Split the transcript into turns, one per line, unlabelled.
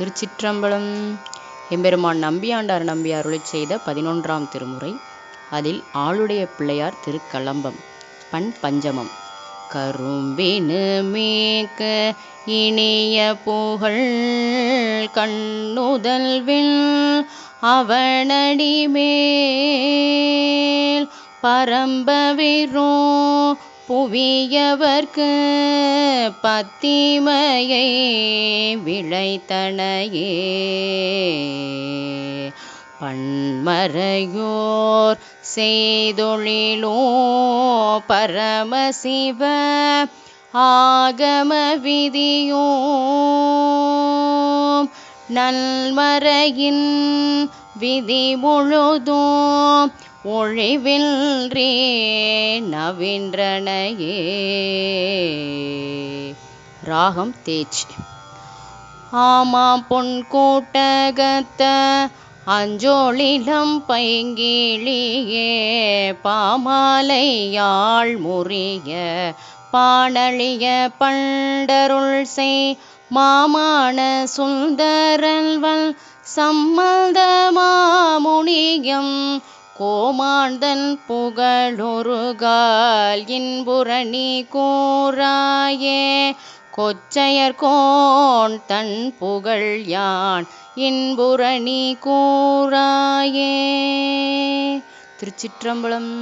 திருச்சிற்றம்பலம். எம்பெருமான் நம்பியாண்டார் நம்பி அருளை செய்த பதினொன்றாம் திருமுறை. அதில் ஆளுடைய பிள்ளையார் திருக்கலம்பம். பண் பஞ்சமம். கரும்பினு மேக்க இனிய புகழ் கண்ணுதல்வில் அவனடி மேல் பரம்பவிரோ புவியவர்க்கு பத்திமையை விளைத்தனையே. பன்மறையோர் செய்தொழிலோ பரமசிவ ஆகம விதியோ. நல்மறையின் விதி முழுதும் ஒழிவில்றே நவின்றனையே. ராகம் தேஜ். ஆமாம் பொன் கூட்டகத்த அஞ்சோளிலம் பைங்கிளியே பாமாலையாள் முறிய பாடழிய பண்டருள் செய். மாமான சுந்தரல்வல் சம்மந்த மாமுனியம் கோமாந்தன் புகழொருகால் இன்புரணி கூறாயே கொச்சையர்கோன் தன் புகழ் யான் இன்புரணி கூறாயே. திருச்சிற்றம்பலம்.